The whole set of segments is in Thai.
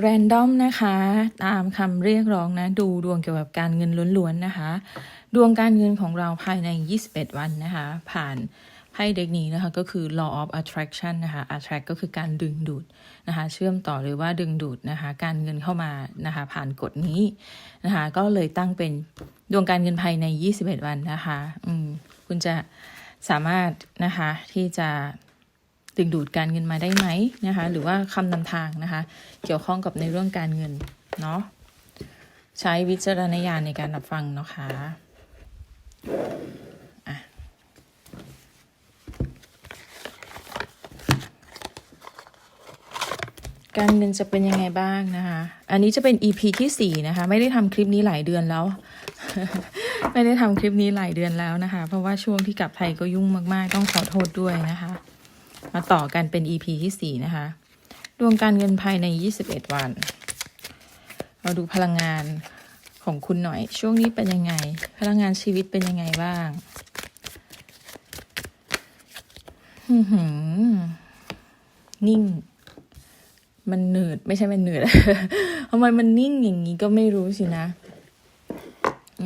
แรนดอมนะคะ ตามคำเรียกร้องนะ ดูดวงเกี่ยวกับการเงินล้วนๆนะคะ ดวงการเงินของเราภายใน 21 วันนะคะ ผ่านไพ่เด็กนี้นะคะก็คือ law of attraction นะคะ attract ก็คือการดึงดูดนะคะ เชื่อมต่อหรือว่าดึงดูดนะคะ การเงินเข้ามานะคะ ผ่านกฎนี้นะคะ ก็เลยตั้งเป็นดวงการเงินภายใน 21 วันนะคะ อืมคุณจะสามารถนะคะที่จะ ดึงดูดการเงินมาได้ไหมนะคะ หรือว่าคำนำทางนะคะ เกี่ยวข้องกับในเรื่องการเงินเนาะใช้วิจารณญาณในการรับฟังนะคะ่ะการเงินจะเป็นยังไงบ้างนะคะ อันนี้จะเป็น EP ที่สี่นะคะ ไม่ได้ทำคลิปนี้หลายเดือนแล้ว ไม่ได้ทำคลิปนี้หลายเดือนแล้วนะคะ เพราะว่าช่วงที่กลับไทยก็ยุ่งมาก ๆ ต้องขอโทษด้วยนะคะ มาต่อกันเป็น EP ที่สี่นะคะ ดวงการเงินภายใน 21 วัน เราดูพลังงานของคุณหน่อย ช่วงนี้เป็นยังไง พลังงานชีวิตเป็นยังไงบ้างหือนิ่ง มันเหนืดไม่ใช่มันเหนืดทำไมมันนิ่งอย่างนี้ก็ไม่รู้สินะ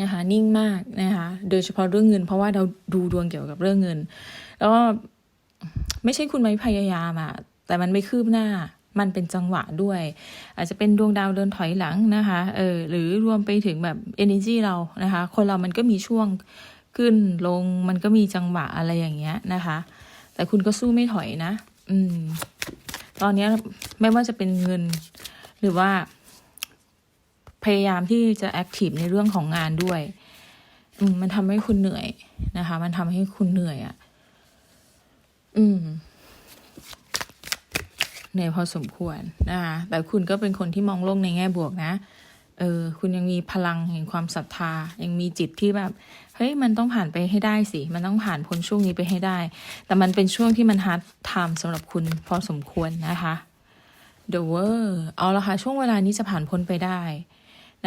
นะคะนิ่งมากนะคะโดยเฉพาะเรื่องเงิน เพราะว่าเราดูดวงเกี่ยวกับเรื่องเงิน แล้วก็ ไม่ใช่คุณไม่พยายามอะแต่มันไม่คืบหน้า มันเป็นจังหวะด้วย อาจจะเป็นดวงดาวเดินถอยหลังนะคะเออหรือรวมไปถึงแบบ energy เรานะคะ คนเรามันก็มีช่วงขึ้นลงมันก็มีจังหวะอะไรอย่างเงี้ยนะคะ แต่คุณก็สู้ไม่ถอยนะ อืม ตอนนี้ไม่ว่าจะเป็นเงิน หรือว่า พยายามที่จะแอคทีฟในเรื่องของงานด้วย อืมมันทำให้คุณเหนื่อยนะคะ มันทำให้คุณเหนื่อยอะ อืมเหนื่อยพอสมควรนะคะแต่คุณก็เป็นคนที่มองโลกในแง่บวกนะ เออ คุณยังมีพลังแห่งความศรัทธา ยังมีจิตที่แบบ เฮ้ย มันต้องผ่านไปให้ได้สิ มันต้องผ่านพ้นช่วงนี้ไปให้ได้ แต่มันเป็นช่วงที่มันฮาร์ดไทม์สำหรับคุณพอสมควรนะคะ The World เอาละค่ะ ช่วงเวลานี้จะผ่านพ้นไปได้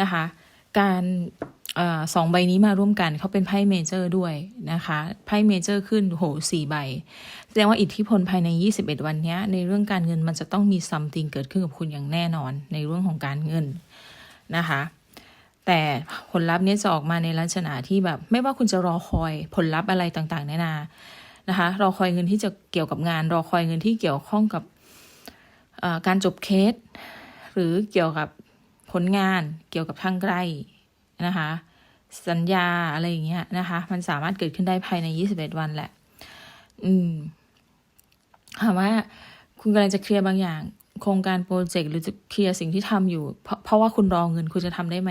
นะคะ การ สองใบนี้มาร่วมกันเขาเป็นไพ่เมเจอร์ด้วยนะคะไพ่เมเจอร์ขึ้นโหสี่ใบ แสดงว่าอิทธิพลภายใน 21 วันนี้ในเรื่องการเงินมันจะต้องมี something เกิดขึ้นกับคุณอย่างแน่นอนในเรื่องของการเงินนะคะแต่ผลลัพธ์นี้จะออกมาในลักษณะที่แบบ ไม่ว่าคุณจะรอคอยผลลัพธ์อะไรต่างๆนานานะคะรอคอยเงินที่จะเกี่ยวกับงาน รอคอยเงินที่เกี่ยวข้องกับการจบเคส หรือเกี่ยวกับผลงานเกี่ยวกับทางไกลนะคะ สัญญาอะไรอย่างเงี้ยนะคะ มันสามารถเกิดขึ้นได้ภายใน 21 วันแหละ อืมถามว่าคุณกำลังจะเคลียร์บางอย่าง โครงการโปรเจกต์หรือจะเคลียร์สิ่งที่ทำอยู่ เพราะเพราะว่าคุณรอเงินคุณจะทำได้ไหม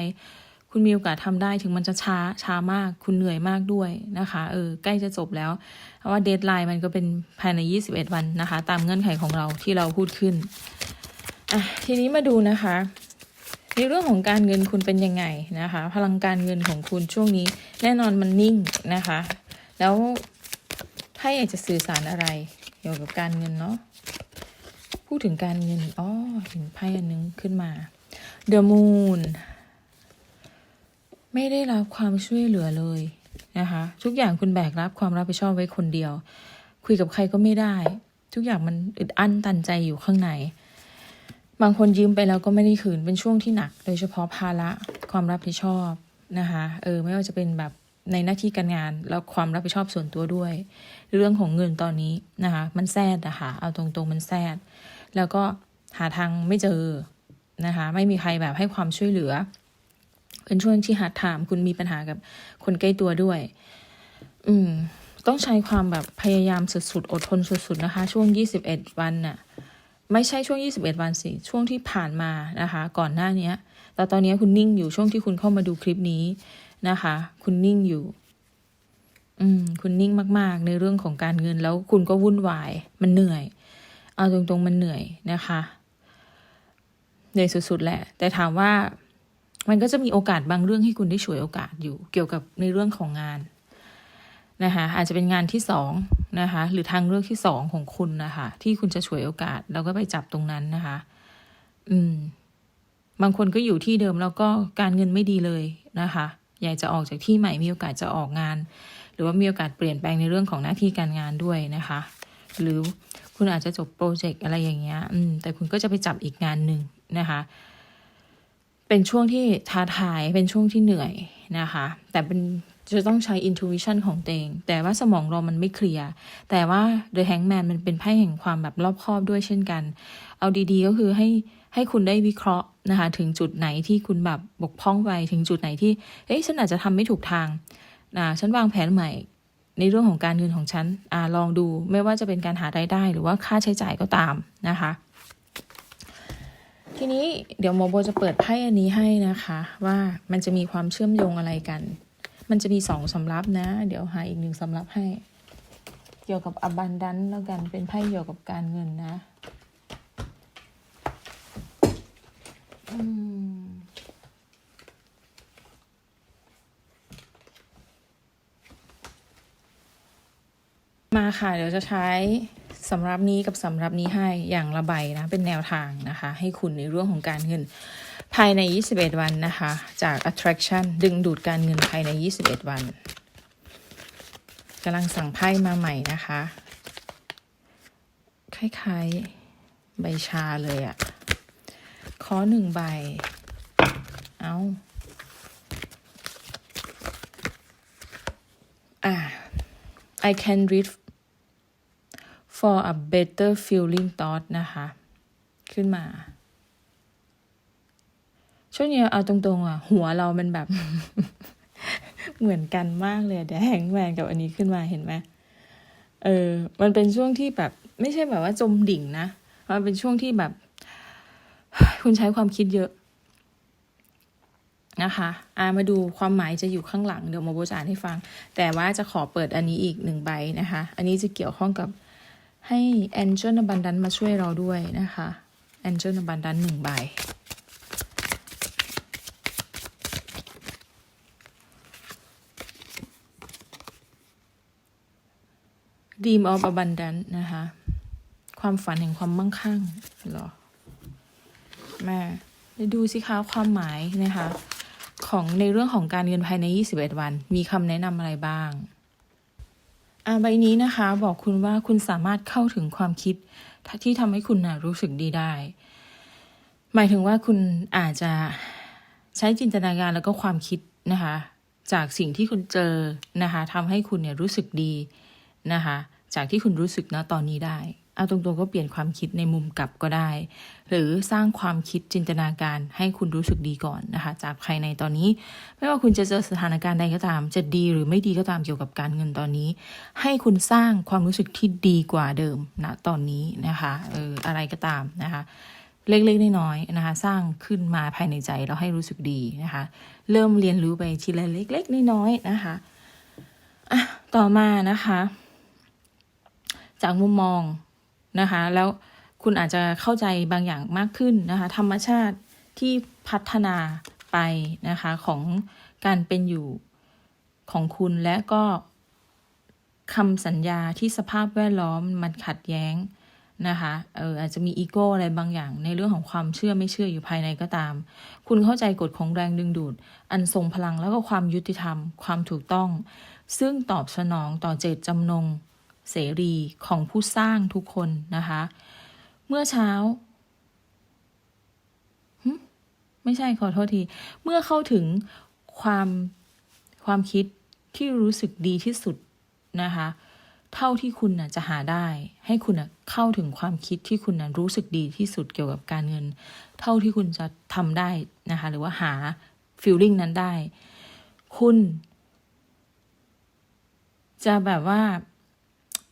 คุณมีโอกาสทำได้ถึงมันจะช้าช้ามาก คุณเหนื่อยมากด้วยนะคะ เออ ใกล้จะจบแล้ว เพราะว่าเดทไลน์มันก็เป็นภายใน 21 วันนะคะ ตามเงื่อนไขของเราที่เราพูดขึ้น อะ ทีนี้มาดูนะคะ ในเรื่องของการเงินคุณเป็นยังไงนะคะ พลังการเงินของคุณช่วงนี้ แน่นอนมันนิ่งนะคะ แล้วถ้าอยากจะสื่อสารอะไร เกี่ยวกับการเงินเนาะพูดถึงการเงินอ๋อเห็นไพ่อันนึงขึ้นมา The Moon ไม่ได้รับความช่วยเหลือเลยนะคะ ทุกอย่างคุณแบกรับความรับผิดชอบไว้คนเดียว คุยกับใครก็ไม่ได้ ทุกอย่างมันอึดอั้นตันใจอยู่ข้างใน บางคนยืมไปแล้วก็ไม่ได้คืนเป็นช่วงที่หนัก โดยเฉพาะภาระความรับผิดชอบนะคะเออไม่ว่าจะเป็นแบบในหน้าที่การงานแล้วความรับผิดชอบส่วนตัวด้วย เรื่องของเงินตอนนี้นะคะมันแซดนะคะเอาตรงๆมันแซดแล้วก็หาทางไม่เจอนะคะไม่มีใครแบบให้ความช่วยเหลือ เป็นช่วงที่หาถามคุณมีปัญหากับคนใกล้ตัวด้วย อืม ต้องใช้ความแบบพยายามสุดๆ อดทนสุดๆนะคะ ช่วง 21 วันน่ะ ไม่ใช่ช่วง 21 วันสิช่วงที่ผ่านมานะคะ ก่อนหน้านี้แต่ตอนนี้คุณนิ่งอยู่ช่วงที่คุณเข้ามาดูคลิปนี้นะคะ คุณนิ่งอยู่ อืม คุณนิ่งมาก ๆ ในเรื่องของการเงินแล้วคุณก็วุ่นวาย มันเหนื่อย เอาตรงๆมันเหนื่อยนะคะเหนื่อยสุดๆแหละ แต่ถามว่ามันก็จะมีโอกาสบางเรื่องให้คุณได้ฉวยโอกาสอยู่ เกี่ยวกับในเรื่องของงาน นะคะอาจจะเป็นงานที่สองนะคะหรือทางเลือกที่สองของคุณนะคะที่คุณจะฉวยโอกาสแล้วก็ไปจับตรงนั้นนะคะ อืม บางคนก็อยู่ที่เดิมแล้วก็การเงินไม่ดีเลยนะคะอยากจะออกจากที่ใหม่มีโอกาสจะออกงาน หรือว่ามีโอกาสเปลี่ยนแปลงในเรื่องของหน้าที่การงานด้วยนะคะ หรือคุณอาจจะจบโปรเจกต์อะไรอย่างเงี้ย อืม แต่คุณก็จะไปจับอีกงานหนึ่งนะคะเป็นช่วงที่ท้าทายเป็นช่วงที่เหนื่อยนะคะ แต่เป็น จะต้องใช้ intuition ของตัวเอง แต่ว่าสมองเรามันไม่เคลียร์แต่ว่า the hangman มันเป็นไพ่แห่งความแบบรอบคอบด้วยเช่นกัน เอาดีๆ ก็คือให้ให้คุณได้วิเคราะห์นะคะถึงจุดไหนที่คุณแบบบกพร่องไปถึงจุดไหนที่เฮ้ยฉันอาจจะทำไม่ถูกทางนะฉันวางแผนใหม่ ในเรื่องของการเงินของฉันอลองดูไม่ว่าจะเป็นการหารายได้ หรือว่าค่าใช้จ่ายก็ตามนะคะ ทีนี้เดี๋ยวหมอโบจะเปิดไพ่อันนี้ให้นะคะ ว่ามันจะมีความเชื่อมโยงอะไรกัน มันจะมีสองสำรับนะ เดี๋ยวหาอีกหนึ่งสำรับให้ เกี่ยวกับ abundance แล้วกันเป็นไพ่เกี่ยวกับการเงินนะมมาค่ะ เดี๋ยวจะใช้สำรับนี้กับสำรับนี้ให้อย่างละใบนะ เป็นแนวทางนะคะ ให้คุณในเรื่องของการเงิน ภายใน 21 วันนะคะ จาก attraction ดึงดูดการเงินภายใน 21 วันกำลังสั่งไพ่มาใหม่นะคะ คล้ายๆ ใบชาเลยอะขอหนึ่งใบ เอาอะ I can read for a better feeling thought นะคะ ขึ้นมา ช่วงนี้เอาตรงๆอะ หัวเรามันแบบ เหมือนกันมากเลยเดี๋ยวแฮงแมนกับอันนี้ขึ้นมาเห็นไหมเออ มันเป็นช่วงที่แบบ ไม่ใช่แบบว่าจมดิ่งนะ มันเป็นช่วงที่แบบ คุณใช้ความคิดเยอะนะคะอ่ามาดูความหมายจะอยู่ข้างหลัง เดี๋ยวโมโบจะอ่านให้ฟัง แต่ว่าจะขอเปิดอันนี้อีกหนึ่งใบนะคะ อันนี้จะเกี่ยวข้องกับให้ Angel Abundance มาช่วยเราด้วยนะคะ Angel Abundance หนึ่งใบ Dream of Abundance นะคะ ความฝันแห่งความมั่งคั่งหรอแม่ไปดูสิคะความหมายนะคะ ของในเรื่องของการเงินภายใน 21 วัน มีคำแนะนำอะไรบ้างอ่าใบนี้นะคะ บอกคุณว่าคุณสามารถเข้าถึงความคิดที่ทำให้คุณนะรู้สึกดีได้ หมายถึงว่าคุณอาจจะใช้จินตนาการแล้วก็ความคิดนะคะ จากสิ่งที่คุณเจอนะคะทำให้คุณเนี่ยรู้สึกดี นะคะ จากที่คุณรู้สึกนะตอนนี้ได้ เอาตรงๆก็เปลี่ยนความคิดในมุมกลับก็ได้ หรือสร้างความคิดจินตนาการให้คุณรู้สึกดีก่อนนะคะ จากภายในตอนนี้ ไม่ว่าคุณจะเจอสถานการณ์ใดก็ตาม จะดีหรือไม่ดีก็ตามเกี่ยวกับการเงินตอนนี้ ให้คุณสร้างความรู้สึกที่ดีกว่าเดิมณนะตอนนี้นะคะเอออะไรก็ตามนะคะเล็กๆน้อยๆนะคะ สร้างขึ้นมาภายในใจแล้วให้รู้สึกดีนะคะ เริ่มเรียนรู้ไปทีละเล็ก ๆน้อยๆนะคะอะต่อมานะคะ จากมุมมองนะคะ แล้วคุณอาจจะเข้าใจบางอย่างมากขึ้นนะคะ ธรรมชาติที่พัฒนาไปนะคะของการเป็นอยู่ของคุณและก็คำสัญญาที่สภาพแวดล้อมมันขัดแย้งนะคะเอออาจจะมีอีโก้อะไรบางอย่าง ในเรื่องของความเชื่อไม่เชื่ออยู่ภายในก็ตาม คุณเข้าใจกฎของแรงดึงดูด อันทรงพลังแล้วก็ความยุติธรรม ความถูกต้อง ซึ่งตอบสนองต่อเจตจำนง เสรีของผู้สร้างทุกคนนะคะ เมื่อเช้าไม่ใช่ขอโทษที เมื่อเข้าถึงความความคิดที่รู้สึกดีที่สุดนะคะ เท่าที่คุณนะจะหาได้ ให้คุณนะเข้าถึงความคิดที่คุณนะรู้สึกดีที่สุดเกี่ยวกับการเงิน เท่าที่คุณจะทำได้นะคะ หรือว่าหาฟีลลิ่งนั้นได้ คุณ จะแบบว่า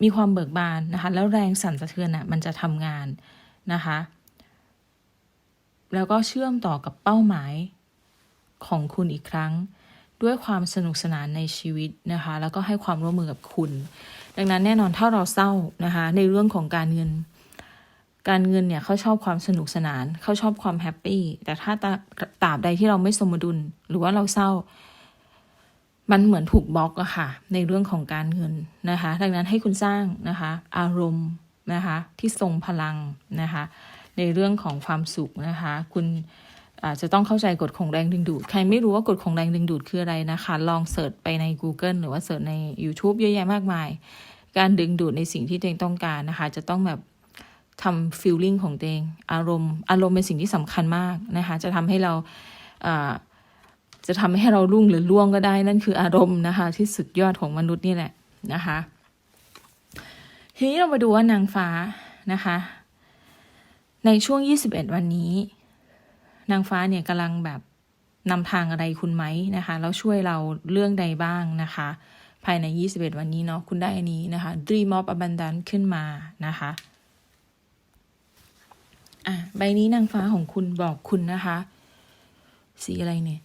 มีความเบิกบานนะคะ แล้วแรงสั่นสะเทือนน่ะมันจะทำงานนะคะ แล้วก็เชื่อมต่อกับเป้าหมายของคุณอีกครั้ง ด้วยความสนุกสนานในชีวิตนะคะ แล้วก็ให้ความร่วมมือกับคุณ ดังนั้นแน่นอนถ้าเราเศร้านะคะ ในเรื่องของการเงิน การเงินเนี่ยเขาชอบความสนุกสนานเขาชอบความแฮปปี้แต่ถ้าตาตราบใดที่เราไม่สมดุลหรือว่าเราเศร้า มันเหมือนถูกบล็อกอะค่ะ ในเรื่องของการเงินนะคะ ดังนั้นให้คุณสร้างนะคะ อารมณ์นะคะที่ทรงพลังนะคะ ในเรื่องของความสุขนะคะ คุณอาจจะต้องเข้าใจกฎของแรงดึงดูด ใครไม่รู้ว่ากฎของแรงดึงดูดคืออะไรนะคะ ลองเสิร์ชไปใน Google หรือว่าเสิร์ชใน YouTube เยอะแยะมากมาย การดึงดูดในสิ่งที่ตัวเองต้องการนะคะ จะต้องแบบทำ feeling ของตัวเอง อารมณ์ อารมณ์เป็นสิ่งที่สำคัญมากนะคะ จะทำให้เรา จะทำให้เรารุ่งหรือล่วงก็ได้ นั่นคืออารมณ์นะคะ ที่สุดยอดของมนุษย์นี่แหละนะคะ ทีนี้เรามาดูว่านางฟ้านะคะ ในช่วง 21 วันนี้ นางฟ้าเนี่ยกำลังแบบนำทางอะไรคุณไหมนะคะ แล้วช่วยเราเรื่องใดบ้างนะคะ ภายใน 21 วันนี้เนาะคุณได้อันนี้นะคะ Dream of Abundance ขึ้นมานะคะอะใบนี้นางฟ้าของคุณบอกคุณนะคะ สีอะไรเนี่ย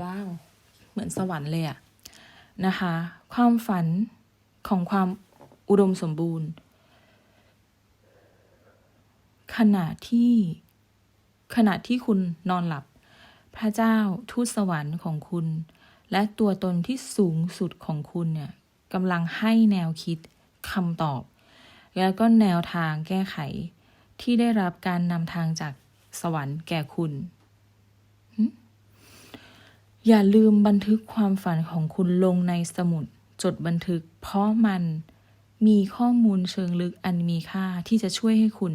ว้าว เหมือนสวรรค์เลยอะนะคะ ความฝันของความอุดมสมบูรณ์ ขณะที่ขณะที่คุณนอนหลับ พระเจ้าทูตสวรรค์ของคุณ และตัวตนที่สูงสุดของคุณเนี่ยกำลังให้แนวคิดคำตอบ แล้วก็แนวทางแก้ไขที่ได้รับการนำทางจากสวรรค์แก่คุณ อย่าลืมบันทึกความฝันของคุณลงในสมุด จดบันทึก เพราะมันมีข้อมูลเชิงลึกอันมีค่าที่จะช่วยให้คุณ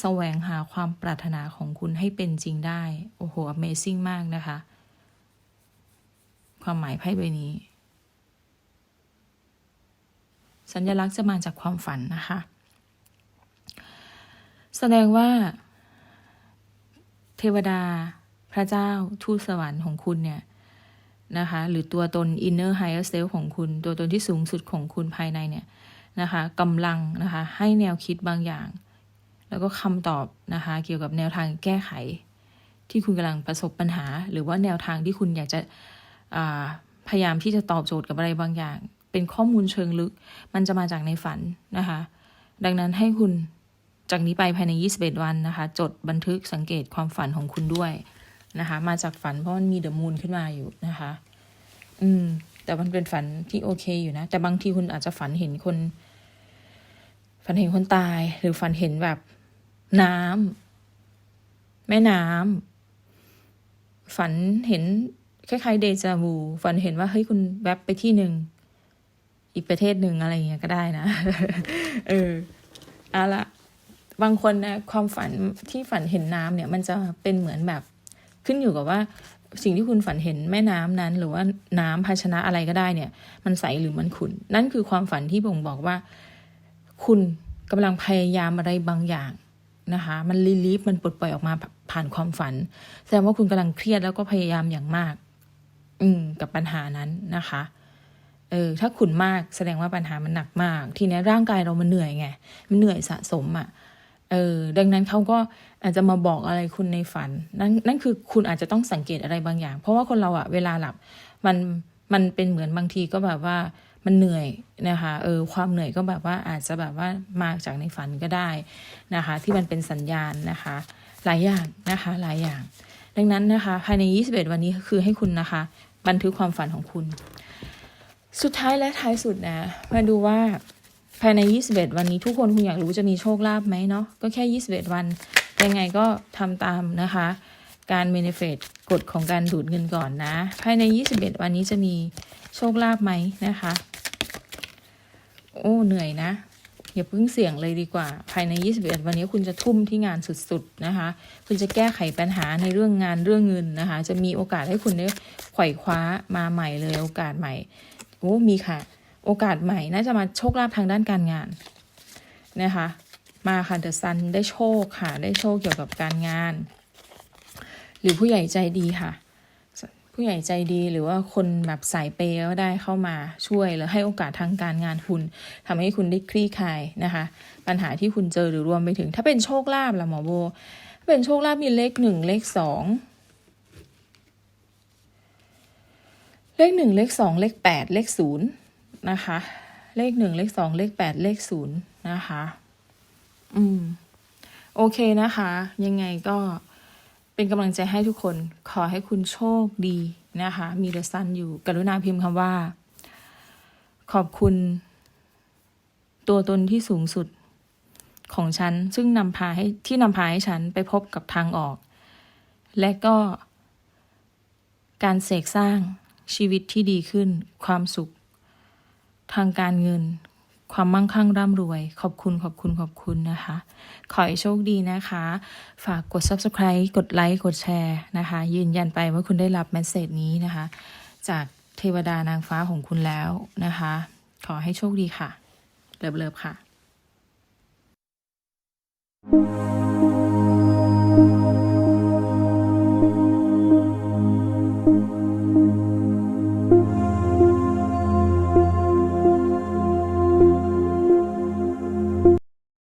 แสวงหาความปรารถนาของคุณให้เป็นจริงได้ โอ้โห Amazing มากนะคะ ความหมายไพ่ใบนี้ สัญลักษณ์จะมาจากความฝันนะคะ แสดงว่า เทวดาพระเจ้าทูตสวรรค์ของคุณเนี่ย นะคะ หรือตัวตน inner higher self ของคุณ ตัวตนที่สูงสุดของคุณภายในเนี่ยนะคะกำลังนะคะให้แนวคิดบางอย่าง แล้วก็คำตอบนะคะเกี่ยวกับแนวทางแก้ไข ที่คุณกำลังประสบปัญหา หรือว่าแนวทางที่คุณอยากจะพยายามที่จะตอบโจทย์กับอะไรบางอย่าง เป็นข้อมูลเชิงลึก มันจะมาจากในฝันนะคะ ดังนั้นให้คุณจากนี้ไปภายใน 21 วันนะคะ จดบันทึกสังเกตความฝันของคุณด้วย นะคะ มาจากฝันเพราะมันมีเดอะมูนขึ้นมาอยู่นะคะ อืม แต่มันเป็นฝันที่โอเคอยู่นะ แต่บางทีคุณอาจจะฝันเห็นคน ฝันเห็นคนตาย หรือฝันเห็นแบบน้ำแม่น้ำฝันเห็นคล้ายๆเดจาวูฝันเห็นว่าเฮ้ยคุณแวบไปที่หนึ่งอีกประเทศหนึ่งอะไรอย่างเงี้ยก็ได้นะ เออเอาละบางคนนะความฝันที่ฝันเห็นน้ำเนี่ย มันจะเป็นเหมือนแบบ ขึ้นอยู่กับว่าสิ่งที่คุณฝันเห็นแม่น้ำนั้น หรือว่าน้ำภาชนะอะไรก็ได้เนี่ย มันใสหรือมันขุ่นนั่นคือความฝันที่บ่งบอกว่า คุณกำลังพยายามอะไรบางอย่างนะคะ มันรีลีฟมันปลดปล่อยออกมาผ่านความฝัน แสดงว่าคุณกำลังเครียดแล้วก็พยายามอย่างมาก อืม กับปัญหานั้นนะคะเออถ้าขุนมากแสดงว่าปัญหามันหนักมาก ทีนี้ร่างกายเรามันเหนื่อยไง มันเหนื่อยสะสมอะ่ะ เออดังนั้นเขาก็อาจจะมาบอกอะไรคุณในฝัน นั่นนั่นคือคุณอาจจะต้องสังเกตอะไรบางอย่าง เพราะว่าคนเราอะเวลาหลับมันมันเป็นเหมือนบางทีก็แบบว่ามันเหนื่อยนะคะเออความเหนื่อยก็แบบว่าอาจจะแบบว่ามาจากในฝันก็ได้นะคะ ที่มันเป็นสัญญาณนะคะ หลายอย่างนะคะ หลายอย่าง ดังนั้นนะคะ ภายใน 21 วันนี้คือให้คุณนะคะ บันทึกความฝันของคุณ สุดท้ายและท้ายสุดนะมาดูว่า ภายใน 21 วันนี้ทุกคนคุณอยากรู้จะมีโชคลาภไหมเนาะก็แค่ 21 วันยังไงก็ทำตามนะคะ การเมนิเฟตกฎของการดูดเงินก่อนนะ ภายใน 21 วันนี้จะมีโชคลาภไหมนะคะ โอ้เหนื่อยนะอย่าเพิ่งเสี่ยงเลยดีกว่า ภายใน 21 วันนี้คุณจะทุ่มที่งานสุดๆนะคะ คุณจะแก้ไขปัญหาในเรื่องงานเรื่องเงินนะคะ จะมีโอกาสให้คุณได้ไขว่คว้ามาใหม่เลยโอกาสใหม่ โอ้มีค่ะ โอกาสใหม่น่าจะมาโชคลาภทางด้านการงานนะคะมาค่ะเดอะซันได้โชคค่ะ ได้โชคเกี่ยวกับการงาน หรือผู้ใหญ่ใจดีค่ะ ผู้ใหญ่ใจดีหรือว่าคนแบบสายเปย์ก็ได้เข้ามาช่วยหรือให้โอกาสทางการงานคุณทำให้คุณได้คลี่คลายนะคะ ปัญหาที่คุณเจอหรือรวมไปถึง ถ้าเป็นโชคลาภล่ะหมอโบถ้าเป็นโชคลาภมีเลขหนึ่งเลขสองเลขหนึ่งเลขสองเลขแปดเลขศูนย์ นะคะ เลขหนึ่งเลขสองเลขแปดเลขศูนย์นะคะ อืม โอเคนะคะ ยังไงก็เป็นกำลังใจให้ทุกคน ขอให้คุณโชคดีนะคะ มีเดซันอยู่ กรุณาพิมพ์คำว่า ขอบคุณ ตัวตนที่สูงสุดของฉัน ซึ่งนำพาให้ที่นำพาให้ฉันไปพบกับทางออก และก็การเสกสร้างชีวิตที่ดีขึ้นความสุข ทางการเงิน ความมั่งคั่งร่ำรวย ขอบคุณขอบคุณขอบคุณนะคะ ขอให้โชคดีนะคะ ฝากกด subscribe กดไลค์กดแชร์นะคะ ยืนยันไปว่าคุณได้รับเมสเซจนี้นะคะ จากเทวดานางฟ้าของคุณแล้วนะคะ ขอให้โชคดีค่ะ เลิฟๆค่ะ